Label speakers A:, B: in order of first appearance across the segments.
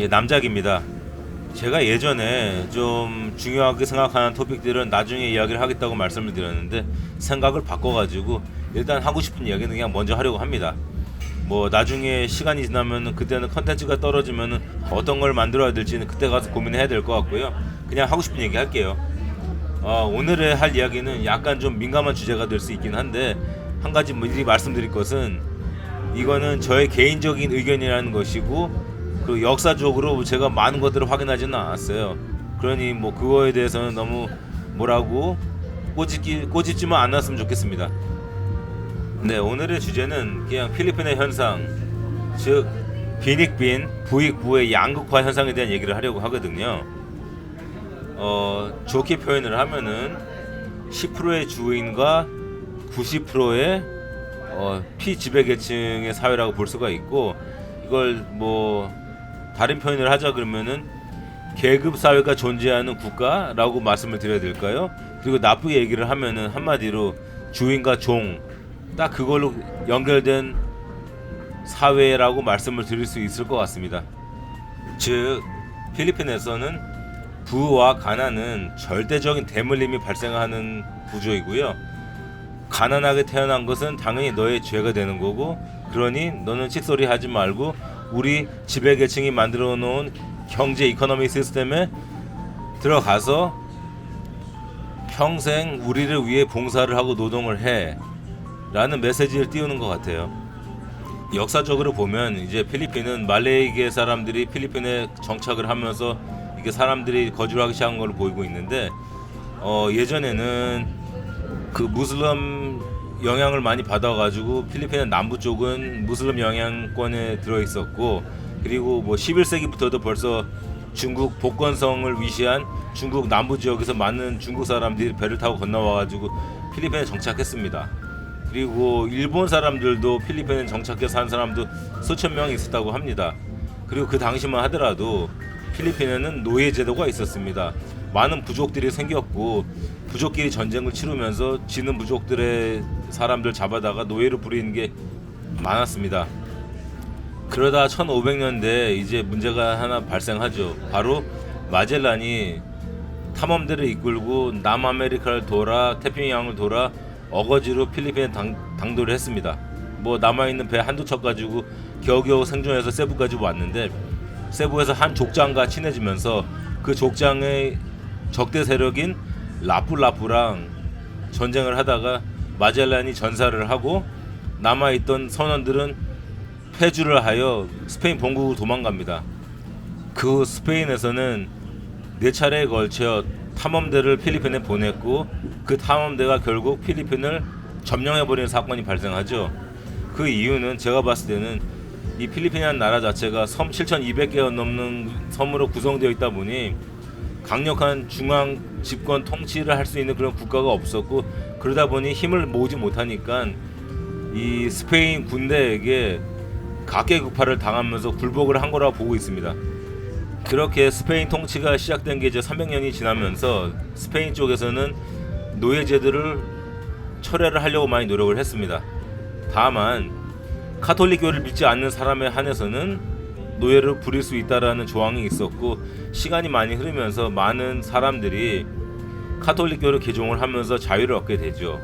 A: 예, 남작입니다. 제가 예전에 좀 중요하게 생각하는 토픽들은 나중에 이야기를 하겠다고 말씀을 드렸는데 생각을 바꿔가지고 일단 하고 싶은 이야기는 그냥 먼저 하려고 합니다. 뭐 나중에 시간이 지나면 그때는 컨텐츠가 떨어지면 어떤 걸 만들어야 될지는 그때 가서 고민해야 될 것 같고요. 그냥 하고 싶은 얘기 할게요. 어, 오늘의 할 이야기는 약간 좀 민감한 주제가 될 수 있긴 한데 한 가지 미리 말씀드릴 것은 이거는 저의 개인적인 의견이라는 것이고 그 역사적으로 제가 많은 것들을 확인하지는 않았어요. 그러니 뭐 그거에 대해서는 너무 뭐라고 꼬집기 꼬집지만 않았으면 좋겠습니다. 네 오늘의 주제는 그냥 필리핀의 현상 즉 빈익빈 부익부의 양극화 현상에 대한 얘기를 하려고 하거든요. 어 좋게 표현을 하면은 10%의 주인과 90%의 어, 피지배계층의 사회라고 볼 수가 있고 이걸 뭐 다른 표현을 하자 그러면은 계급 사회가 존재하는 국가라고 말씀을 드려야 될까요? 그리고 나쁘게 얘기를 하면은 한마디로 주인과 종 딱 그걸로 연결된 사회라고 말씀을 드릴 수 있을 것 같습니다. 즉 필리핀에서는 부와 가난은 절대적인 대물림이 발생하는 구조이고요. 가난하게 태어난 것은 당연히 너의 죄가 되는 거고 그러니 너는 칙소리 하지 말고 우리 지배계층이 만들어 놓은 경제 이코노미 시스템에 들어가서 평생 우리를 위해 봉사를 하고 노동을 해 라는 메시지를 띄우는 것 같아요. 역사적으로 보면 이제 필리핀은 말레이계 사람들이 필리핀에 정착을 하면서 이게 사람들이 거주를 하기 시작한 걸로 보이고 있는데 어 예전에는 그 무슬림 영향을 많이 받아가지고 필리핀의 남부 쪽은 무슬림 영향권에 들어 있었고 그리고 뭐 11세기부터도 벌써 중국 복건성을 위시한 중국 남부 지역에서 많은 중국 사람들이 배를 타고 건너와가지고 필리핀에 정착했습니다. 그리고 일본 사람들도 필리핀에 정착해 산 사람도 수천 명이 있었다고 합니다. 그리고 그 당시만 하더라도 필리핀에는 노예 제도가 있었습니다. 많은 부족들이 생겼고 부족끼리 전쟁을 치르면서 지는 부족들의 사람들 잡아다가 노예로 부리는 게 많았습니다. 그러다 1500년대 이제 문제가 하나 발생하죠. 바로 마젤란이 탐험대를 이끌고 남아메리카를 돌아 태평양을 돌아 어거지로 필리핀에 당, 당도를 했습니다. 뭐 남아있는 배 한두 척 가지고 겨우겨우 생존해서 세부까지 왔는데 세부에서 한 족장과 친해지면서 그 족장의 적대 세력인 라프라프랑 전쟁을 하다가 마젤란이 전사를 하고 남아 있던 선원들은 패주를 하여 스페인 본국으로 도망갑니다. 그 스페인에서는 네 차례에 걸쳐 탐험대를 필리핀에 보냈고 그 탐험대가 결국 필리핀을 점령해버리는 사건이 발생하죠. 그 이유는 제가 봤을 때는 이 필리핀이라는 나라 자체가 섬 7,200개가 넘는 섬으로 구성되어 있다 보니 강력한 중앙 집권 통치를 할 수 있는 그런 국가가 없었고 그러다 보니 힘을 모으지 못하니까 이 스페인 군대에게 각계국파를 당하면서 굴복을 한 거라고 보고 있습니다. 그렇게 스페인 통치가 시작된 게 이제 300년이 지나면서 스페인 쪽에서는 노예제도를 철회를 하려고 많이 노력을 했습니다. 다만 카톨릭교를 믿지 않는 사람에 한해서는 노예를 부릴 수 있다라는 조항이 있었고 시간이 많이 흐르면서 많은 사람들이 카톨릭교를 개종을 하면서 자유를 얻게 되죠.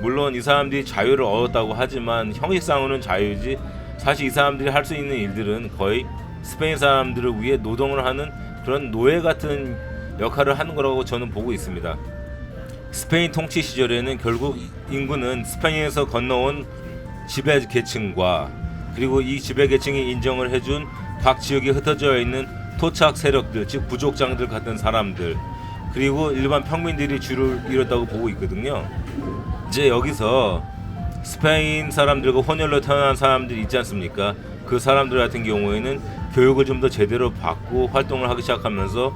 A: 물론 이 사람들이 자유를 얻었다고 하지만 형식상으로는 자유지 사실 이 사람들이 할 수 있는 일들은 거의 스페인 사람들을 위해 노동을 하는 그런 노예 같은 역할을 하는 거라고 저는 보고 있습니다. 스페인 통치 시절에는 결국 인구는 스페인에서 건너온 지배 계층과 그리고 이 지배 계층이 인정을 해준 각 지역에 흩어져 있는 토착 세력들, 즉 부족장들 같은 사람들, 그리고 일반 평민들이 주를 이뤘다고 보고 있거든요. 이제 여기서 스페인 사람들과 혼혈로 태어난 사람들이 있지 않습니까? 그 사람들 같은 경우에는 교육을 좀 더 제대로 받고 활동을 하기 시작하면서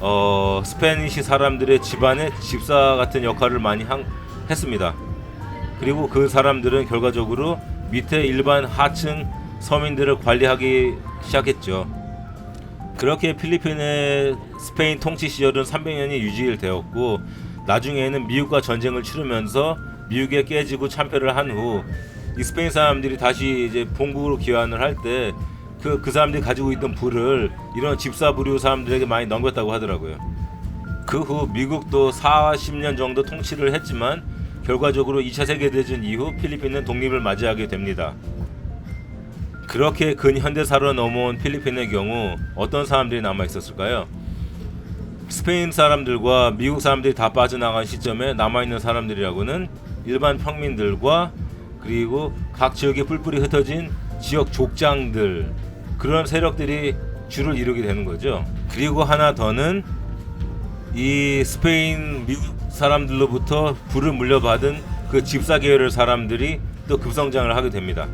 A: 어, 스페니시 사람들의 집안의 집사 같은 역할을 많이 한, 했습니다. 그리고 그 사람들은 결과적으로 밑에 일반 하층 서민들을 관리하기 시작했죠. 그렇게 필리핀의 스페인 통치 시절은 300년이 유지되었고 나중에는 미국과 전쟁을 치르면서 미국에 깨지고 참패를 한 후 이 스페인 사람들이 다시 이제 본국으로 귀환을 할때 그, 그 사람들이 가지고 있던 부를 이런 집사 부류 사람들에게 많이 넘겼다고 하더라고요. 그 후 미국도 40년 정도 통치를 했지만 결과적으로 2차 세계대전 이후 필리핀은 독립을 맞이하게 됩니다. 그렇게 근현대사로 넘어온 필리핀의 경우 어떤 사람들이 남아 있었을까요? 스페인 사람들과 미국 사람들이 다 빠져나간 시점에 남아 있는 사람들이라고는 일반 평민들과 그리고 각 지역에 뿔뿔이 흩어진 지역 족장들 그런 세력들이 주를 이루게 되는 거죠. 그리고 하나 더는 이 스페인 미국 사람들로부터 부를 물려받은 그 집사 계열의 사람들이 또 급성장을 하게 됩니다.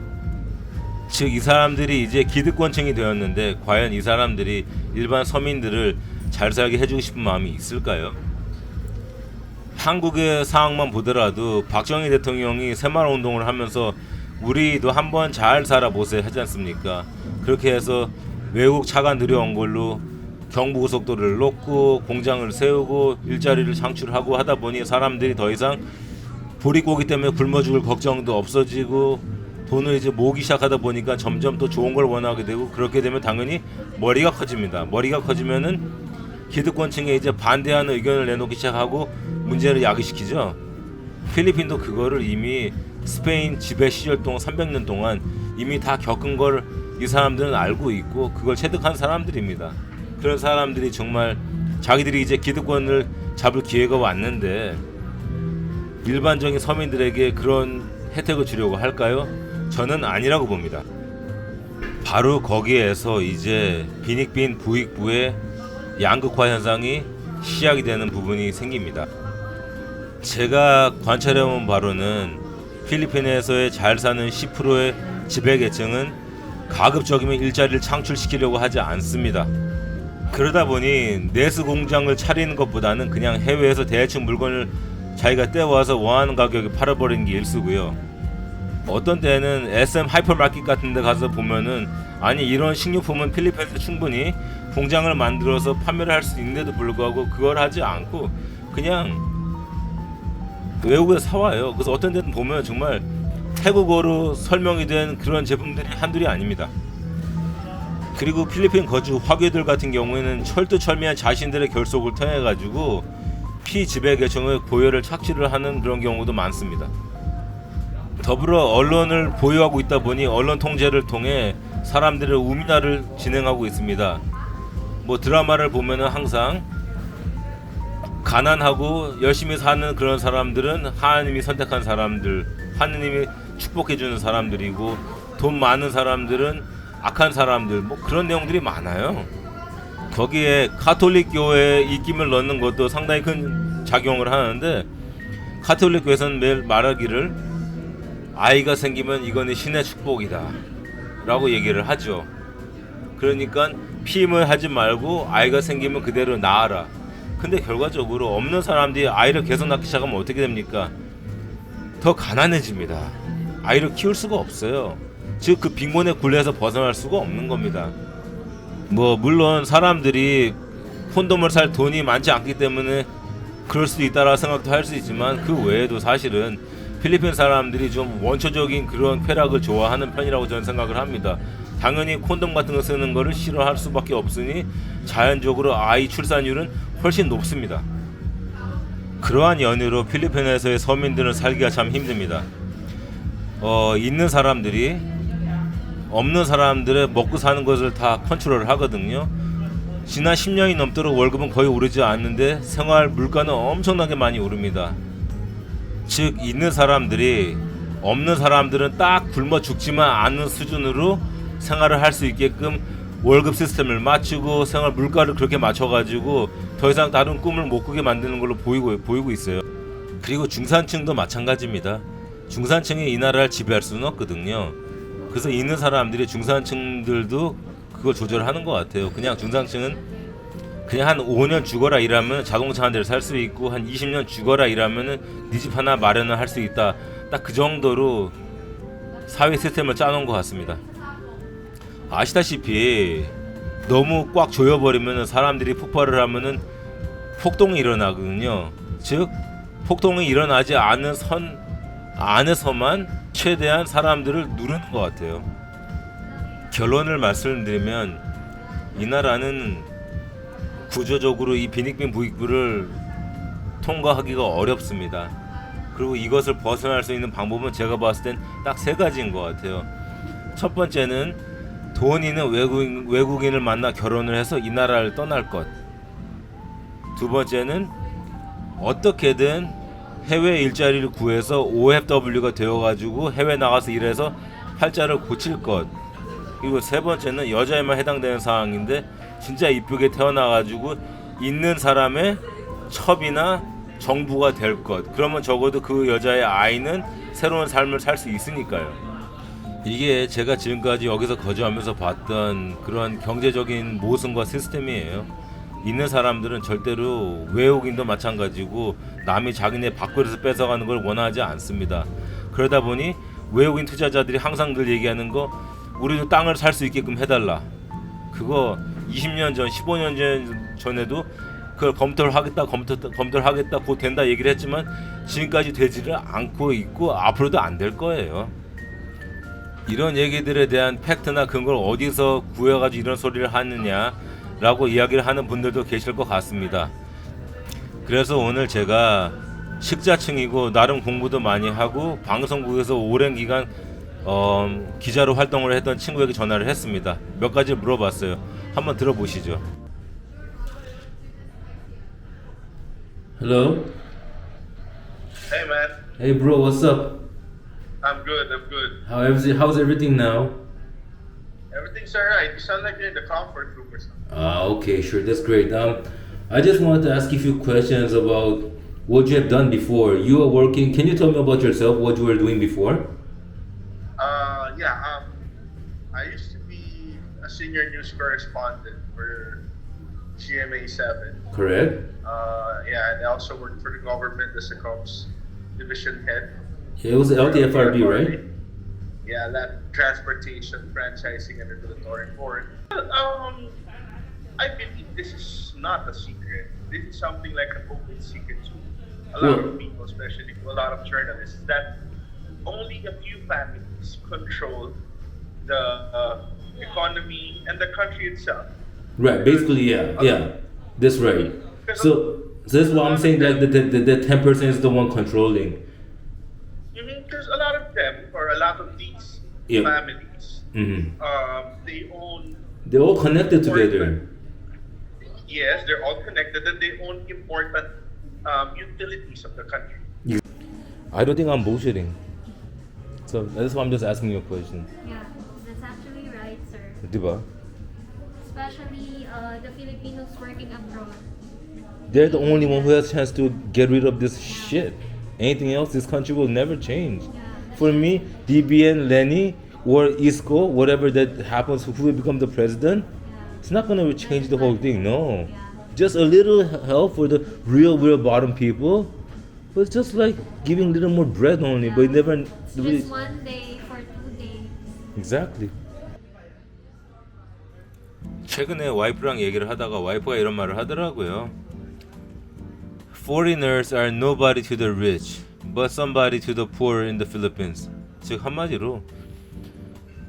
A: 즉 이 사람들이 이제 기득권층이 되었는데 과연 이 사람들이 일반 서민들을 잘 살게 해주고 싶은 마음이 있을까요? 한국의 상황만 보더라도 박정희 대통령이 새마을 운동을 하면서 우리도 한번 잘 살아보세요 하지 않습니까? 그렇게 해서 외국 차가 들여온 걸로 경부고속도로를 놓고 공장을 세우고 일자리를 창출하고 하다 보니 사람들이 더 이상 보릿고기 때문에 굶어 죽을 걱정도 없어지고 돈을 이제 모으기 시작하다 보니까 점점 더 좋은 걸 원하게 되고 그렇게 되면 당연히 머리가 커집니다. 머리가 커지면은 기득권층에 이제 반대하는 의견을 내놓기 시작하고 문제를 야기시키죠. 필리핀도 그거를 이미 스페인 지배 시절 동안 300년 동안 이미 다 겪은 걸 이 사람들은 알고 있고 그걸 체득한 사람들입니다. 그런 사람들이 정말 자기들이 이제 기득권을 잡을 기회가 왔는데 일반적인 서민들에게 그런 혜택을 주려고 할까요? 저는 아니라고 봅니다. 바로 거기에서 이제 빈익빈 부익부의 양극화 현상이 시작이 되는 부분이 생깁니다. 제가 관찰해온 바로는 필리핀에서의 잘 사는 10%의 지배계층은 가급적이면 일자리를 창출시키려고 하지 않습니다. 그러다 보니 내수 공장을 차리는 것보다는 그냥 해외에서 대충 물건을 자기가 떼와서 원하는 가격에 팔아버리는 게 일수고요. 어떤 때는 SM 하이퍼마켓 같은 데 가서 보면은 아니 이런 식료품은 필리핀에서 충분히 공장을 만들어서 판매를 할 수 있는데도 불구하고 그걸 하지 않고 그냥 외국에서 사와요. 그래서 어떤 데는 보면 정말 태국어로 설명이 된 그런 제품들이 한둘이 아닙니다. 그리고 필리핀 거주 화교들 같은 경우에는 철두철미한 자신들의 결속을 통해 가지고 피지배 계층의 고열을 착취를 하는 그런 경우도 많습니다. 더불어 언론을 보유하고 있다 보니 언론 통제를 통해 사람들의 우민화를 진행하고 있습니다. 뭐 드라마를 보면은 항상 가난하고 열심히 사는 그런 사람들은 하나님이 선택한 사람들, 하느님이 축복해 주는 사람들이고 돈 많은 사람들은 악한 사람들 뭐 그런 내용들이 많아요. 거기에 가톨릭 교회에 입김을 넣는 것도 상당히 큰 작용을 하는데 가톨릭 교회에서는 매일 말하기를 아이가 생기면 이거는 신의 축복이다 라고 얘기를 하죠. 그러니까 피임을 하지 말고 아이가 생기면 그대로 낳아라. 근데 결과적으로 없는 사람들이 아이를 계속 낳기 시작하면 어떻게 됩니까? 더 가난해집니다. 아이를 키울 수가 없어요. 즉 그 빈곤의 굴레에서 벗어날 수가 없는 겁니다. 뭐 물론 사람들이 콘돔을 살 돈이 많지 않기 때문에 그럴 수도 있다라 생각도 할 수 있지만 그 외에도 사실은 필리핀 사람들이 좀 원초적인 그런 쾌락을 좋아하는 편이라고 저는 생각을 합니다. 당연히 콘돔 같은 거 쓰는 거를 싫어할 수밖에 없으니 자연적으로 아이 출산율은 훨씬 높습니다. 그러한 연유로 필리핀에서의 서민들은 살기가 참 힘듭니다. 어, 있는 사람들이 없는 사람들의 먹고 사는 것을 다 컨트롤 하거든요. 지난 10년이 넘도록 월급은 거의 오르지 않는데 생활 물가는 엄청나게 많이 오릅니다. 즉 있는 사람들이 없는 사람들은 딱 굶어 죽지만 않는 수준으로 생활을 할 수 있게끔 월급 시스템을 맞추고 생활 물가를 그렇게 맞춰가지고 더 이상 다른 꿈을 못 꾸게 만드는 걸로 보이고 보이고 있어요. 그리고 중산층도 마찬가지입니다. 중산층이 이 나라를 지배할 수는 없거든요. 그래서 있는 사람들이 중산층들도 그걸 조절하는 것 같아요. 그냥 중산층은 그냥 한 5년 죽어라 일하면 자동차 한 대를 살 수 있고 한 20년 죽어라 일하면은 네 집 하나 마련을 할 수 있다. 딱 그 정도로 사회 시스템을 짜놓은 것 같습니다. 아시다시피 너무 꽉 조여버리면 사람들이 폭발을 하면은 폭동이 일어나거든요. 즉 폭동이 일어나지 않은 선 안에서만 최대한 사람들을 누르는 것 같아요. 결론을 말씀드리면 이 나라는 구조적으로 이 비닉빈 부익부를 통과하기가 어렵습니다. 그리고 이것을 벗어날 수 있는 방법은 제가 봤을 땐 딱 세 가지인 것 같아요. 첫 번째는 돈 있는 외국인, 외국인을 만나 결혼을 해서 이 나라를 떠날 것. 두 번째는 어떻게든 해외 일자리를 구해서 OFW가 되어가지고 해외 나가서 일해서 팔자를 고칠 것. 그리고 세 번째는 여자에만 해당되는 상황인데 진짜 이쁘게 태어나가지고 있는 사람의 첩이나 정부가 될 것. 그러면 적어도 그 여자의 아이는 새로운 삶을 살 수 있으니까요. 이게 제가 지금까지 여기서 거주하면서 봤던 그런 경제적인 모순과 시스템이에요. 있는 사람들은 절대로 외국인도 마찬가지고 남이 자기네 밥그릇을 뺏어가는 걸 원하지 않습니다. 그러다 보니 외국인 투자자들이 항상 늘 얘기하는 거 우리도 땅을 살 수 있게끔 해달라. 그거 20년 전, 15년 전 전에도 그걸 검토를 하겠다, 검토 검토를 하겠다, 곧 된다 얘기를 했지만 지금까지 되지를 않고 있고 앞으로도 안 될 거예요. 이런 얘기들에 대한 팩트나 근거를 어디서 구해가지고 이런 소리를 하느냐라고 이야기를 하는 분들도 계실 것 같습니다. 그래서 오늘 제가 식자층이고 나름 공부도 많이 하고 방송국에서 오랜 기간 어, 기자로 활동을 했던 친구에게 전화를 했습니다. 몇 가지 물어봤어요. 한번 들어보시죠. Hello.
B: Hey man,
A: Hey bro, what's up?
B: I'm good, I'm good.
A: How everything? How's everything now?
B: Everything's alright. You sound like you're in the comfort room or something.
A: Ah, okay, sure, that's great. Um, I just wanted to ask you a few questions about what you have done before. You are working. Can you tell me about yourself? What you were doing before?
B: Yeah, um, I used to be a senior news correspondent for GMA 7.
A: Correct.
B: Uh, yeah, and I also worked for the government as a division head.
A: Yeah, it was LTFRB, right?
B: Yeah, that transportation, franchising, and regulatory board. Um, I believe this is not a secret. This is something like an open secret to a lot
A: Well-
B: of people, especially to a lot of journalists, that only a few families control the uh, economy and the country itself.
A: Right. Basically, yeah, yeah, that's right. So, so that's why I'm saying that the the the ten percent is the one controlling.
B: Because a lot of them, or a lot of these
A: Yeah.
B: families,
A: hmm
B: um, they own
A: They're all connected together.
B: Yes, they're all connected and they own important um, utilities of the country.
A: I don't think I'm bullshitting. So that's why I'm just asking you a question.
C: Yeah, that's actually right, sir.
A: Diba?
C: Especially uh, the Filipinos working abroad.
A: They're the only one who has a chance to get rid of this shit. Anything else, this country will never change. For me, DBN, Lenny, or Isco, whatever that happens, who will become the president, it's not gonna change the whole thing. No, just a little help for the real, real bottom people. But it's just like giving a little more bread only, but it never.
C: It's
A: really-
C: just one day for two days.
A: Exactly. 최근에 와이프랑 얘기를 하다가 와이프가 이런 말을 하더라고요. Foreigners are nobody to the rich, but somebody to the poor in the Philippines. 즉 한마디로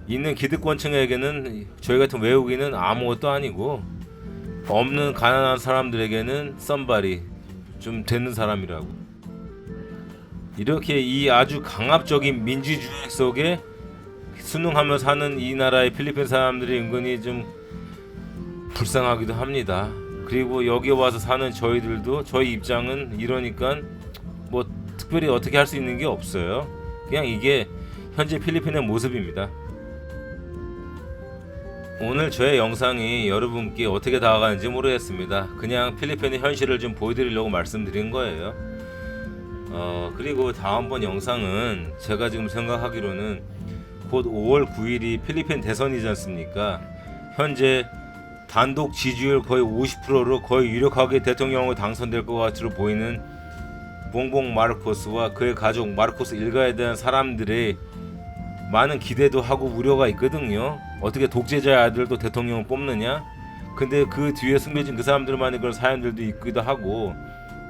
A: 있는 기득권층에게는 저희 같은 외국인은 아무것도 아니고 없는 가난한 사람들에게는 somebody 좀 되는 사람이라고. 이렇게 이 아주 강압적인 민주주의 속에 순응하며 사는 이 나라의 필리핀 사람들이 은근히 좀 불쌍하기도 합니다. 그리고 여기 와서 사는 저희들도 저희 입장은 이러니까 뭐 특별히 어떻게 할 수 있는 게 없어요. 그냥 이게 현재 필리핀의 모습입니다. 오늘 저의 영상이 여러분께 어떻게 다가가는지 모르겠습니다. 그냥 필리핀의 현실을 좀 보여드리려고 말씀드린 거예요. 어, 그리고 다음번 영상은 제가 지금 생각하기로는 곧 5월 9일이 필리핀 대선이지 않습니까? 현재 단독 지지율 거의 50%로 거의 유력하게 대통령으로 당선될 것 같으로 보이는 봉봉 마르코스와 그의 가족 마르코스 일가에 대한 사람들의 많은 기대도 하고 우려가 있거든요. 어떻게 독재자의 아들도 대통령을 뽑느냐? 근데 그 뒤에 숨겨진 그 사람들만의 그런 사연들도 있기도 하고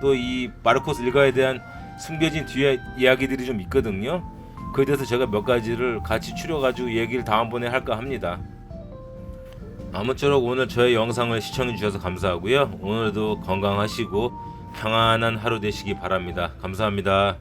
A: 또 이 마르코스 일가에 대한 숨겨진 뒤에 이야기들이 좀 있거든요. 그에 대해서 제가 몇 가지를 같이 추려가지고 얘기를 다음번에 할까 합니다. 아무쪼록 오늘 저의 영상을 시청해 주셔서 감사하고요. 오늘도 건강하시고 평안한 하루 되시기 바랍니다. 감사합니다.